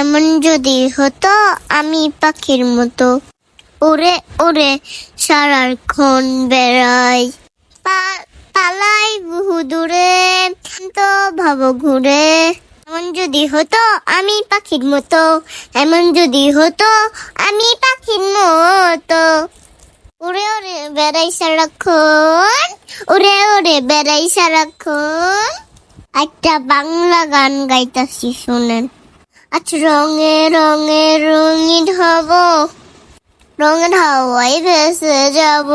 এমন যদি হতো আমি পাখির মতো। উড়ে উড়ে সারাক্ষণ বেড়াই। পালাই বহু দূরে তো ভাব ঘুরে। এমন যদি হতো আমি পাখির মতো। এমন যদি হতো আমি পাখির মতো। উড়ে উড়ে বেড়াই সারাক্ষণ উড়ে উড়ে বেড়াই সারাক্ষণ একটা বাংলা গান গাইতাছি, শুনেন। আজ রঙে রঙে রঙিন হব। রঙের হাওয়ায় ভেসে যাব।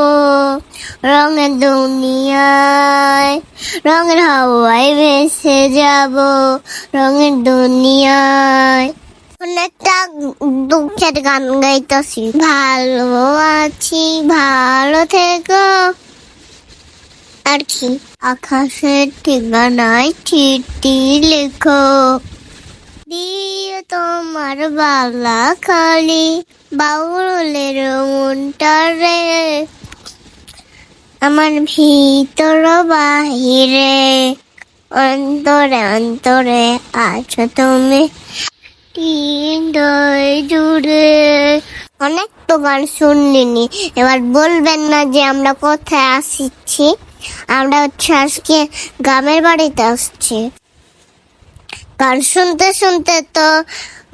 রঙের দুনিয়ায় রঙের হাওয়ায় ভেসে যাব। রঙের দুনিয়ায় অনেকটা দুঃখের গান গাইতেছি। ভালো আছি, ভালো থেকো। আর কি? আকাশের ঠিকানায় চিঠি লেখো। তোমার বালা খালি, বাউলের মনটারে। আমার ভিতর বাহিরে, অন্তরে অন্তরে আছো তুমি। জুড়ে। অনেক তো গান শুনলিনি এবার বলবেন না যে আমরা কোথায় আসছি আমরা হচ্ছে আজকে গ্রামের বাড়িতে আসছি। গান শুনতে শুনতে তো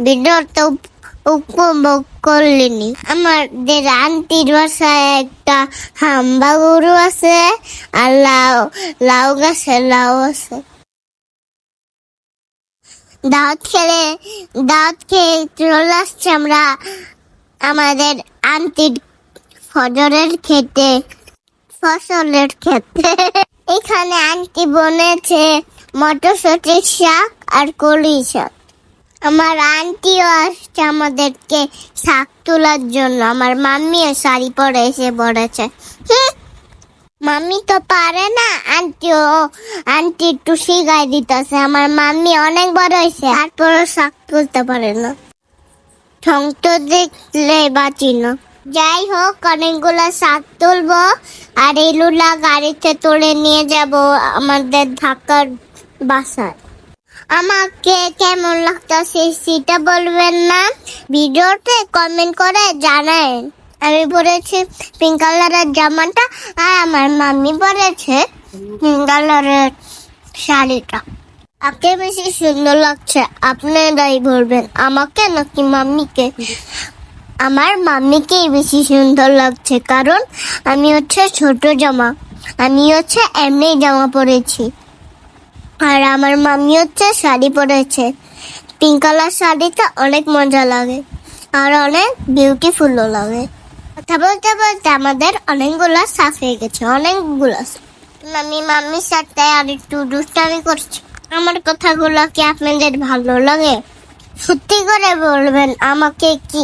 ভিডিওটা উপ- উপভোগ করলিনি। আমাদের আন্টির বাসায় একটা হাম্বা গরু আছে আর লাউ লাউ গাছে লাউ আছে। দাঁত খেলে, দাঁত খেয়ে চলে আসছে আমরা আমাদের আন্টির ফজরের খেতে, ফসলের ক্ষেত্রে এখানে আন্টি বনেছে মটরশুটি শাক আর কলি শাক। আমার আন্টিও আসছে আমাদেরকে শাক তোলার জন্য। আমার মাম্মিও শাড়ি পরে এসে পড়েছে মাম্মি তো পারে না। আন্টিও, আন্টি একটু শিখাই দিতেছে। আমার মাম্মি অনেক বড় হয়েছে শাক তুলতে পারে না। ঠং তো দেখলে বাঁচি যাই হোক, অনেকগুলো শাক তুলবো আর এলুলা গাড়িতে তুলে নিয়ে যাব। আমাদের ঢাকার বাসায়। আমাকে কেমন লাগতেছে সেটা বলবেন না। ভিডিওতে কমেন্ট করে জানান আমি পরেছি পিঙ্ক কালারের জামাটা আর আমার মাম্মি পরেছে পিঙ্ক কালারের শাড়িটা। আপনি বেশি সুন্দর লাগছে আপনি আপনারাই বলবেন আমাকে নাকি মাম্মিকে? আমার মাম্মিকেই বেশি সুন্দর লাগছে, কারণ আমি হচ্ছে ছোট জামা। আমি হচ্ছে এমনি জামা পরেছি। আর আমার মাম্মি হচ্ছে শাড়ি পরেছে। পিঙ্ক কালার শাড়িটা অনেক মজা লাগে আর অনেক বিউটিফুলও লাগে। কথা বলতে বলতে আমাদের অনেকগুলো সাফ হয়ে গেছে, অনেকগুলো আমি মাম্মির সাথে আর একটু দুষ্টামি করছি। আমার কথাগুলো কি আপনাদের ভালো লাগে? সত্যি করে বলবেন, আমাকে কি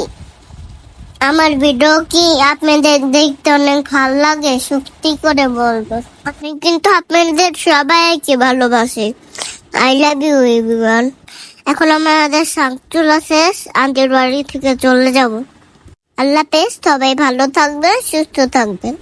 আমার ভিডিও কি আপনাদের দেখতে অনেক ভালো লাগে? সত্যি করে বলব। আমি কিন্তু আপনাদের সবাইকে ভালোবাসি। আই লাভ ইউ এভরিওয়ান এখন আমাদের সাংচুল শেষ। আন্টির বাড়ি থেকে চলে যাব। আল্লাহ পেস সবাই ভালো থাকবে সুস্থ থাকবেন।